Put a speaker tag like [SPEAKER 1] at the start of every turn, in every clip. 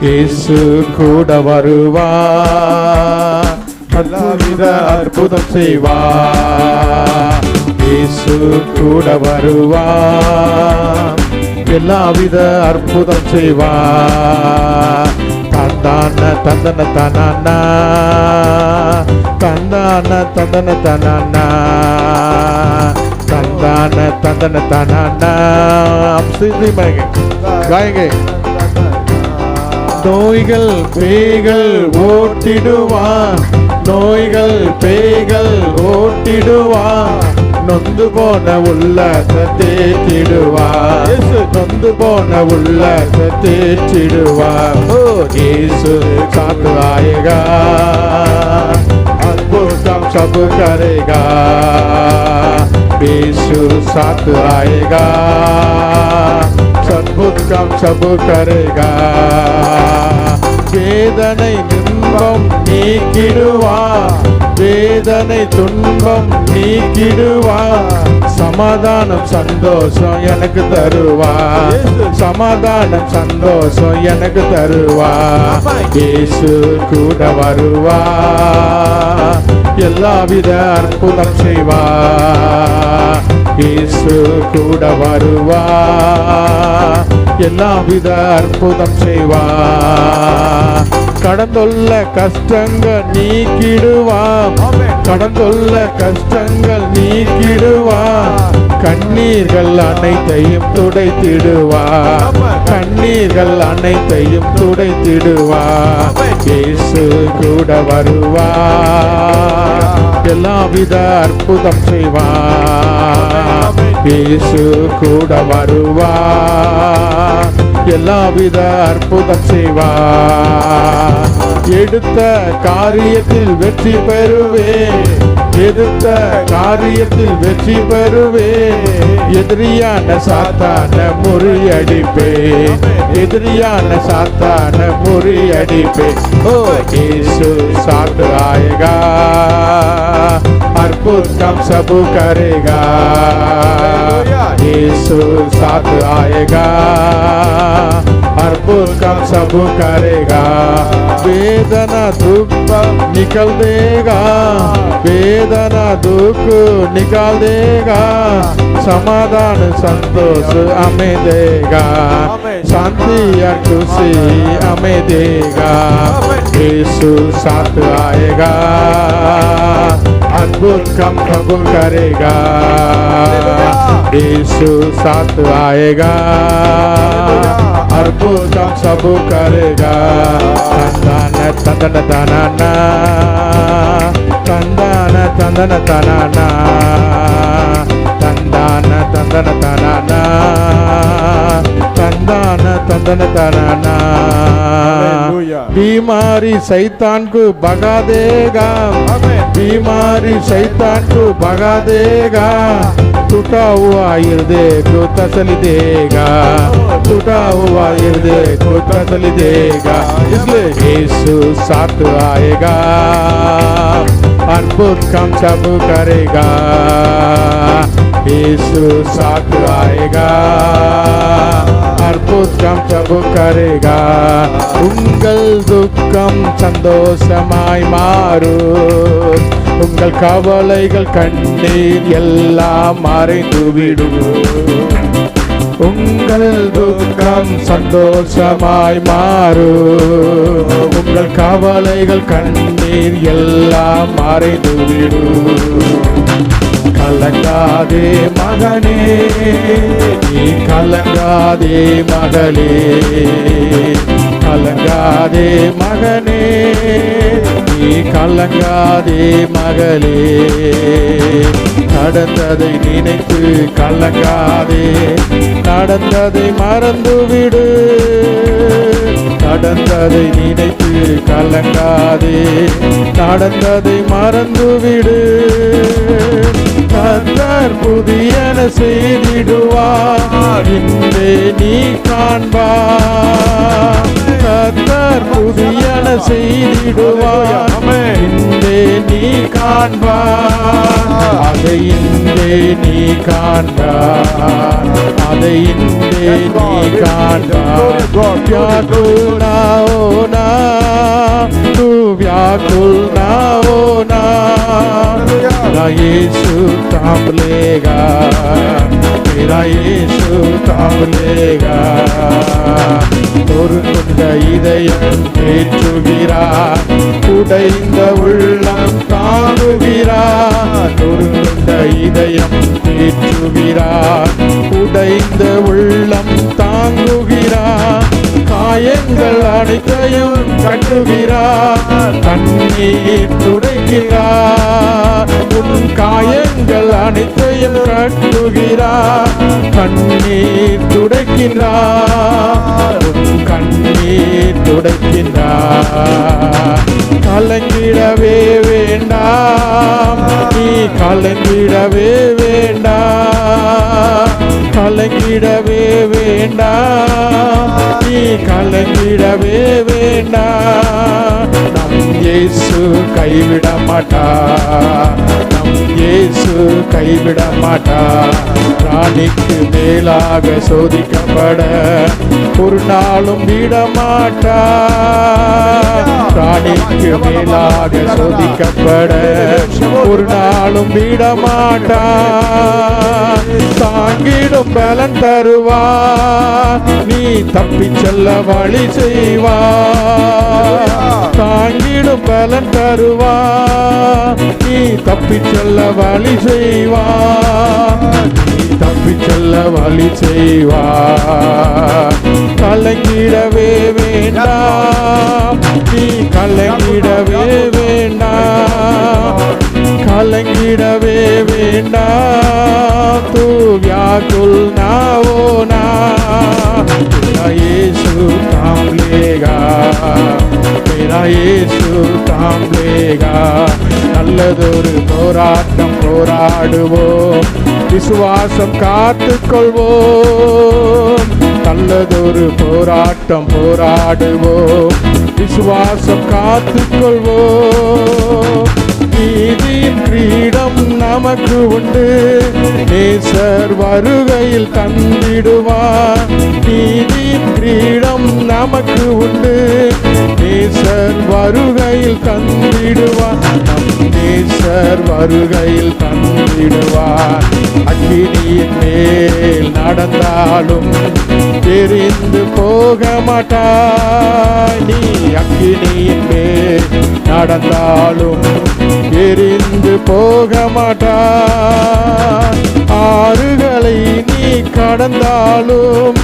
[SPEAKER 1] இயேசு கூட வருவா எல்லாவித அற்புதம் செய்வா இயேசு கூட வருவா எல்லாவித அற்புதம் செய்வா தந்தான தந்தன தனானா. தந்தான தந்தன தனானா. தந்தான தந்தன தனானா. சிந்தி காயங்க. நோய்கள் பேய்கள் ஓட்டிடுவார் நோய்கள் பேய்கள் ஓட்டிடுவார் நொந்து போன உள்ளத்தை தேற்றிடுவார் நொந்து போன உள்ளத்தை தேற்றிடுவார் ஓ. இயேசு காத்துவாயகா அற்புதம் சபு கரேகா பேசு சாத்து ஆயேகா சத்புத் காம் சபு கரேகா வேதனை துன்பம் நீக்கிடுவா. வேதனை துன்பம் நீக்கிடுவா. சமாதானம் சந்தோஷம் எனக்கு தருவா. சமாதானம் சந்தோஷம் எனக்கு தருவா. இயேசு கூட வருவா. எல்லாவித அற்புதம் செய்வா. இயேசு கூட வருவா. எல்லாவித அற்புதம் செய்வா. கடந்துள்ள கஷ்டங்கள் நீக்கிடுவா. கடந்துள்ள கஷ்டங்கள் நீக்கிடுவா. கண்ணீர்கள் அனைத்தையும் துடைத்திடுவா கண்ணீர்கள் அனைத்தையும் துடைத்திடுவா இயேசு கூட வருவா எல்லாவித அற்புதம் செய்வா இயேசு கூட வருவா எல்லாவித அற்புதம் செய்வா எடுத்த காரியத்தில் வெற்றி பெறுவே எடுத்த காரியத்தில் வெற்றி பெறுவேன் எதிரியான சாத்தான முறியடிப்பேன் எதிரியான சாத்தான முறியடிப்பேன் ஓ இயேசு சாத்து ஆயகா. अद्भुतम सब करेगा। यीशु साथ आएगा। अद्भुत काम सब करेगा। वेदना दुख निकल देगा। वेदना दुख निकाल देगा। समाधान संतोष हमें देगा। शांति और खुशी हमें देगा। यीशु साथ आएगा। अद्भुत कम कबूल करेगा यीशु साथ आएगा अद्भुत कम सब करेगा तंदन तंदन तनाना तंदन तंदन तनाना तंदन तंदन तनाना तंदन तंदन तनाना बीमारी शैतान को भगा देगा बीमारी शैतान को भगा देगा टूटा हुआ हृदय को तसली देगा टूटा हुआ हृदय को तसली देगा इसलिए यीशु साथ आएगा अद्भुत काम सब करेगा यीशु साथ आएगा அற்புதம் சபு கரேகா உங்கள் துக்கம் சந்தோஷமாய் மாறும் உங்கள் கவலைகள் கண்ணீர் எல்லாம் மறைந்துவிடும் உங்கள் துக்கம் சந்தோஷமாய் மாறும் உங்கள் கவலைகள் கண்ணீர் எல்லாம் மறைந்துவிடும் கலங்காதே மகனே நீ கலங்காதே மகளே. கலங்காதே மகனே நீ கலங்காதே மகளே. நடந்ததை நினைத்து கலங்காதே. நடந்ததை மறந்துவிடு. நடந்ததை நினைத்து கலங்காதே. நடந்ததை மறந்துவிடு. கத்தர் புதியன செய்திடுவார். இன்றே நீ காண்பார். கத்தர் புதியன செய்திடுவார். இன்றே நீ காண்பார். அதை இன்றே நீ காண்பார். அதை இன்றே நீ காண்பார். வியாக்குலாவோனா தூ வியாக்குலாவோனா நான் இயேசு थाम लेगा मेरा यीशु थाम लेगा நொறுங்குண்ட இதயம் ஏற்றுகிறார் உடைந்த உள்ளம் தாங்குகிறார் நொறுங்குண்ட இதயம் ஏற்றுகிறார் உடைந்த உள்ளம் தாங்குகிறார் காயங்கள் அனைத்தையும் கட்டுகிறார் கண்ணீர் துடைக்கிறார் உன் காயங்கள் இதயம் கட்டுகிறார் கண்ணீர் துடைக்கிறார் கண்ணீர் துடைக்கின்றார் கலங்கிடவே வேண்டாம் நீ கலங்கிடவே வேண்டாம் கலங்கிடவே வேண்டாம் நீ கலங்கிடவே வேண்டாம் நம் இயேசு கைவிட மாட்டா இயேசு கைவிட மாட்டார். ராணிக்கு மேலாக சோதிக்கப்பட ஒரு நாளும் விட மாட்டா ராணிக்கு மேலாக சோதிக்கப்பட ஒரு நாளும் விட மாட்டா தாங்கிடும் பலன் தருவா நீ தப்பி செல்ல வழி செய்வா தாங்கிடும் பலன் தருவா நீ தப்பி செல்ல வழி செய்வா தப்பி செல்ல வழி செய்வா கலங்கிடவே வேண்டாம். நீ கலங்கிடவே கலங்கிடவே வேண்டாம் தூவியாக்குள் நாவோ நாசு காம் லேகா மேரா இயேசு காம் லேகா நல்லதொரு போராட்டம் போராடுவோம். விசுவாசம் காத்துக்கொள்வோம். நல்லதொரு போராட்டம் போராடுவோம். விசுவாசம் காத்துக்கொள்வோம். நமக்கு உண்டு. நேசர் வருகையில் தந்திடுவார் நீதியின் கிரீடம் நமக்கு உண்டு. நேசர் வருகையில் தந்திடுவார் நம் நேசர் வருகையில் தந்திடுவார் அக்கினியின் மேல் நடந்தாலும் தெரிந்து போக மாட்டாய். நீ அக்கினியின் மேல் நடந்தாலும் தெரிந்து போக மாட்டாய். ஆறுகளை நீ கடந்தாலும்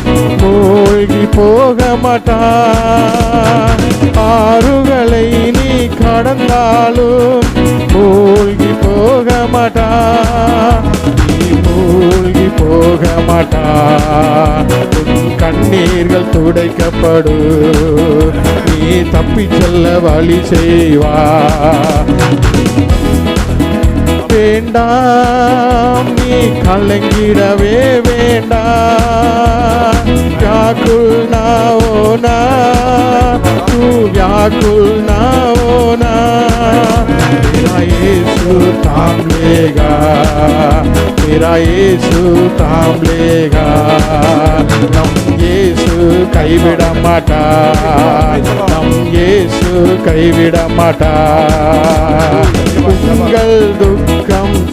[SPEAKER 1] மூழ்கி போக மாட்டாய் ஆறுகளை நீ கடந்தாலும் மூழ்கி போக மாட்டாய் நீ மூழ்கி போக மாட்டாய் கண்ணீர்கள் துடைக்கப்படும். நீ தப்பி செல்ல வழி செய்வா வேண்டாம் நீ கலங்கிடவே வேண்டாம் व्याकुल ना होना तू व्याकुल ना होना तेरा यीशु थाम लेगा तेरा यीशु थाम लेगा நம் இயேசு கைவிட மாட்டா நம் இயேசு கைவிட மாட்டா உங்கள் துக்கம்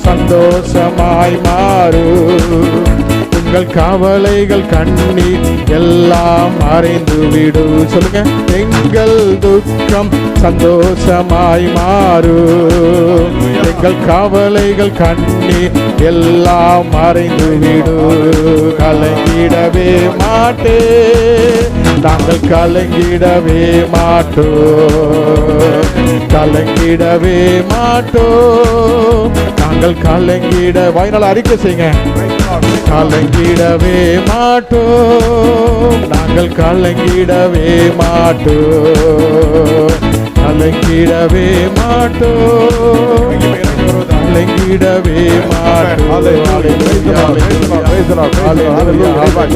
[SPEAKER 1] சந்தோஷமாய் மாறும் உங்கள் கவலைகள் கண்ணீர் எல்லாம் மறைந்து விடு. சொல்லுங்க எங்கள் துக்கம் சந்தோஷமாய் மாறும் எங்கள் கவலைகள் கண்ணீர் எல்லாம் மறைந்து விடு. கலங்கிடவே மாட்டே நாங்கள் கலங்கிடவே மாட்டோம் கலங்கிடவே மாட்டோம் நாங்கள் கலங்கிட வாய்நாள் அறிக்கை செய்யுங்க. கலங்கிடவே மாட்டோம். நாங்கள் கலங்கிடவே மாட்டோம். கலங்கிடவே மாட்டோம். கலங்கிடவே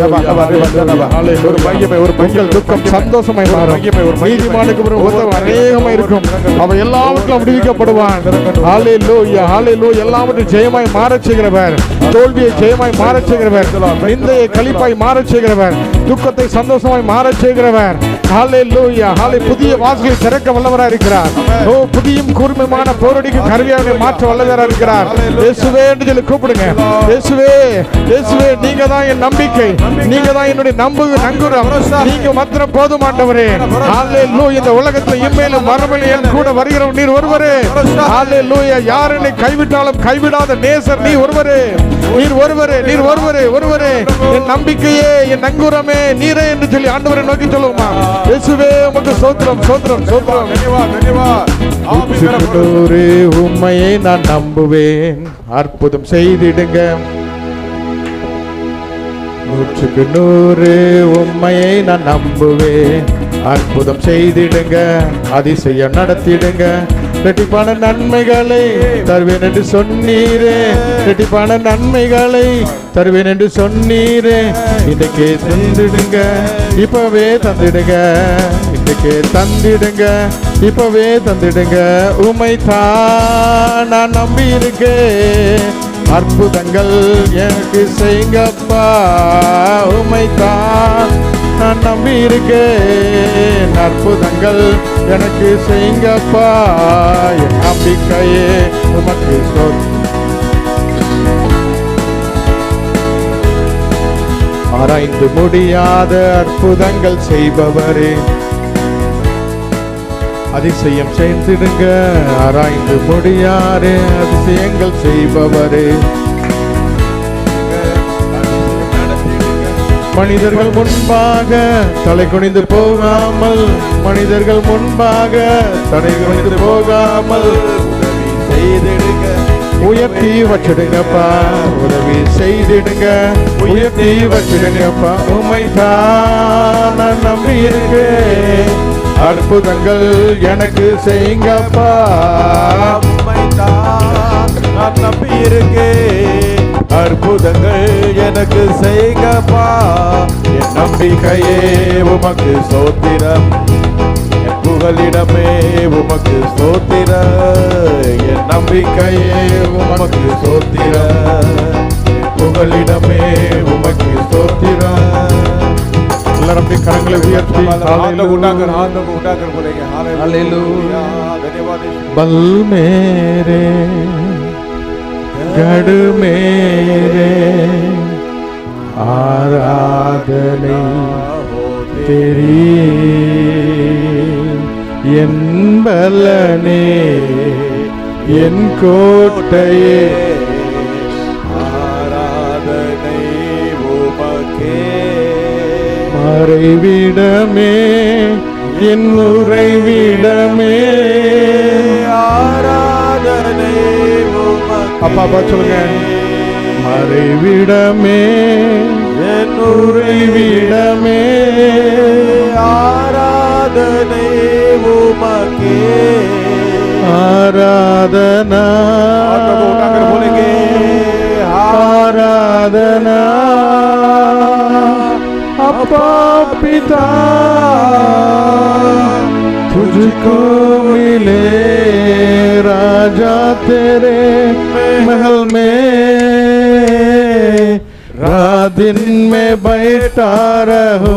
[SPEAKER 1] மாட்டோம். துக்கம் சந்தோஷமாய் மாறும் நீதிமானுக்கு ஒரு உத்தரவு அநேகமாய் இருக்கும் அவன் எல்லாவற்றிலும் விடுவிக்கப்படுவான் ஹalleluya ஹalleluya எல்லாவற்றையும் ஜெயமாய் மாறச் செய்கிறவர் தோல்வியை ஜெயமாய் மாறச் செய்கிறவர். நிந்தையை களிப்பாய் மாறச் செய்கிறவர். துக்கத்தை சந்தோஷமாய் மாறச் செய்கிறவர். ஹalleluya ஹாலே புதிய வாசலை திறக்க வல்லவராய் இருக்கிறார். ஓ புதியும் கூர்மையான போரடிக்கும் கருவியாக மாற்ற வல்லவராய் இருக்கிறார். இயேசுவே என்று சொல்லி கூப்பிடுங்க இயேசுவே இயேசுவே நீங்க தான் என் நம்பிக்கை. நீங்க தான் என்னுடைய நம்பு நங்குரம். நீங்க மாத்திரம் போதுமாண்டவரே ஹalleluya இந்த உலகத்துல இம்மேலும் மறுமையிலும் என் கூட வருகிறவர் நீர் ஒருவரே. ஹalleluya யார் என்னை கைவிட்டாலும் கைவிடாத நேசர் நீ ஒருவரே. நீர் ஒருவரே நீர் ஒருவரே ஒருவரே. என் நம்பிக்கையே என் நங்குரமே நீரே என்று சொல்லி ஆண்டவரை நோக்கி சொல்லுவோமா? இயேசுவே உமக்கு சோத்திரம் சோத்திரம் சோத்திரம். உண்மையை நான் நம்புவேன். அற்புதம் செய்திடுங்க. நூற்றுக்கு நூறு உண்மையை நான் நம்புவேன். அற்புதம் செய்திடுங்க. அதிசயம் நடத்திடுங்க. ரெட்டிப்பான நன்மைகளை தருவேன் என்று சொன்னீரே. ரெட்டிப்பான நன்மைகளை தருவேன் என்று சொன்னீரே. இன்றைக்கே தந்துடுங்க இப்பவே தந்துடுங்க. இன்றைக்கே தந்திடுங்க இப்பவே தந்திடுங்க. உமை தான் நான் நம்பி இருக்கேன் அற்புதங்கள் எனக்கு செய்யுங்கப்பா உமை தான் நான் நம்பி இருக்கேன் அற்புதங்கள் எனக்கு செய்யுங்கப்பா என் நம்பிக்கையே உமக்கு சொல். ஆராய்ந்து முடியாத அற்புதங்கள் செய்பவரே. அதிசயம் செய்திடுங்க ஆராய்ந்து முடியாரே அதிசயங்கள் செய்பவரே. மனிதர்கள் முன்பாக தலை குனிந்து போகாமல் மனிதர்கள் முன்பாக தலை குனிந்து போகாமல்.
[SPEAKER 2] செய்திடுங்க
[SPEAKER 1] உயர்த்தி வச்சிடுங்கப்பா உதவி செய்திடுங்க. உயர்த்தி வச்சிடுங்கப்பா உமை தான் நான் நம்பி இருக்கேன் அற்புதங்கள் எனக்கு செய்யுங்கப்பா.
[SPEAKER 2] உம்மைத்தான் நான் நம்பி இருக்கேன் அற்புதங்கள் எனக்கு செய்கப்பா. என் நம்பிக்கையே உமக்கு சோத்திரம் என் புகலிடமே உமக்கு சோத்திர என் நம்பிக்கையே உமக்கு சோத்திர என் புகலிடமே உமக்கு சோத்திர
[SPEAKER 1] எல்லாரும் கரங்களை உயர்த்தி
[SPEAKER 2] உண்டாக்குற ஆண்டவங்க உண்டாக்குற
[SPEAKER 1] போறீங்க பல் மேரே கடுமேரே. ஆராதனை தெரி என்பலனே என் கோட்டையே.
[SPEAKER 2] ஆராதனை உமக்கே.
[SPEAKER 1] மறைவிடமே என் உறைவிடமே.
[SPEAKER 2] ஆராதனை
[SPEAKER 1] அப்பா, அப்பா, சொல்லுங்க. மறைவிடமே. உறைவிடமே
[SPEAKER 2] ஆராதனை உமக்கே.
[SPEAKER 1] ஆராதனா.
[SPEAKER 2] போலீங்க
[SPEAKER 1] ஆராதனா. அப்பா பிதா. तुझको मिले राजा तेरे महल में। रात दिन में बैठा रहो।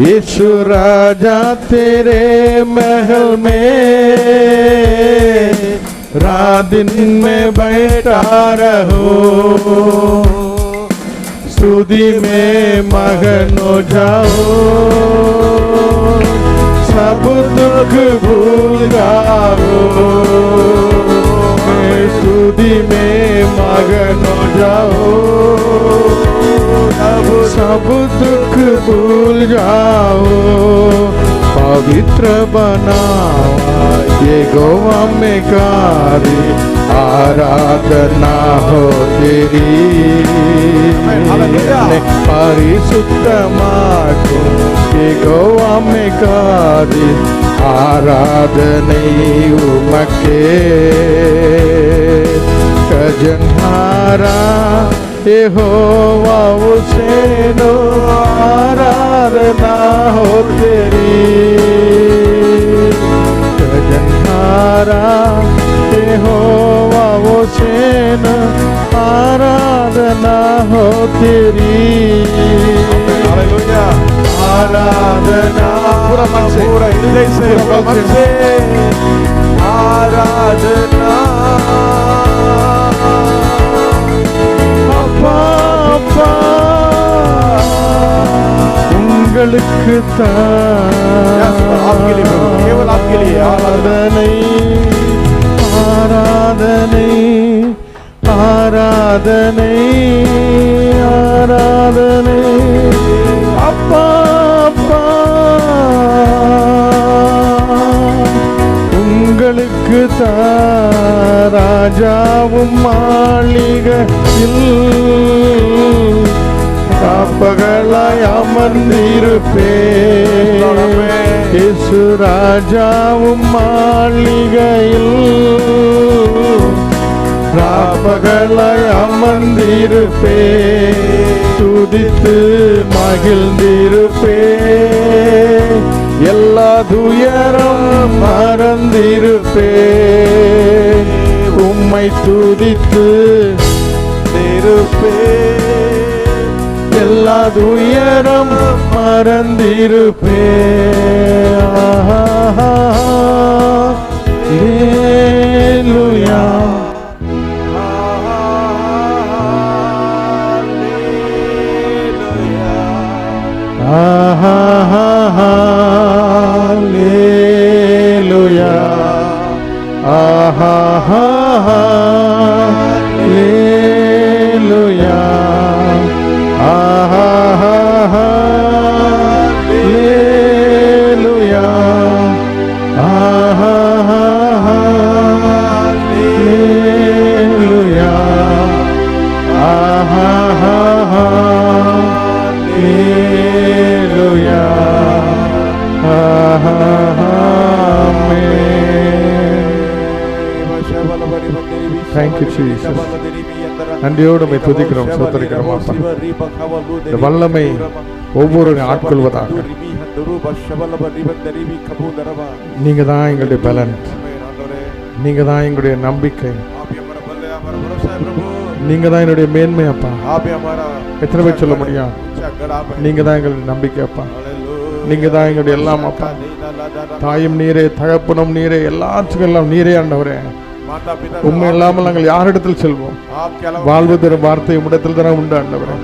[SPEAKER 1] यीशु राजा तेरे महल में। रात दिन में बैठा रहो। स्तुति में मगन हो जाओ। सब दुख भूल जाओ पवित्र बनाओ ये गोवा में कारी आराधना हो तेरी परिशुद्ध माको ये गोवा में कारी आराधने उमके कजन हारा यहोवा उसे नो आराधना हो तेरी। गजनहारा यहोवा उसे नो आराधना हो तेरी। आराधना पूरा मन से
[SPEAKER 2] पूरा हृदय से
[SPEAKER 1] पूरा
[SPEAKER 2] मन से। आराधना
[SPEAKER 1] รือเปล่ காப்பகளாய் அமர்ந்திருப்பேன் இயேசு ராஜாவும் மாளிகையில் காப்பகளாய் அமர்ந்திருப்பே துதித்து மகிழ்ந்திருப்பே எல்லா துயரம் மறந்திருப்பே உம்மை துதித்து
[SPEAKER 2] திருப்பே
[SPEAKER 1] எல்லா துயரம் மறந்திருப்பே ஆஹா நன்றியோடு உம்மை துதிக்கிறோம், ஸ்தோத்திரிக்கிறோம், அப்பா. இந்த வல்லமை ஒவ்வொரு ஆட்கொள்வதாக. நீங்க தான் எங்களுடைய பலன். நீங்க தான் எங்களுடைய நம்பிக்கை. நீங்க தான் என்னுடைய மேன்மை அப்பா. எத்தனை பேர் சொல்ல முடியும்? நீங்க தான் எங்களுடைய நம்பிக்கை அப்பா. நீங்க தான் எங்களுடைய எல்லாம் அப்பா. தாயும் நீரே தகப்பனும் நீரே எல்லாத்துக்கும் எல்லாம் நீரே ஆண்டவரே. உண்மை இல்லாமல் நாங்கள் யாரிடத்தில் செல்வோம்? வாழ்வு தரும் வார்த்தை உம்மிடத்தில் தானே உண்டு ஆண்டவரே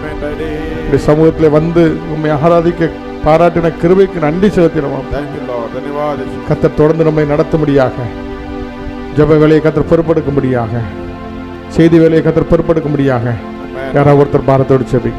[SPEAKER 1] சமூகத்தில் வந்து உண்மை ஆராதிக்க பாராட்டின கிருபைக்கு நன்றி செலுத்தினோம். கத்தர் தொடர்ந்து நம்மை நடத்தும்படியாக ஜெப வேலையை கத்தர் பொறுப்பெடுக்கும்படியாக செய்தி வேலையை கத்தர் பொறுப்பெடுக்கும்படியாக யாராவது ஒருத்தர் பாரத்தோடு செபி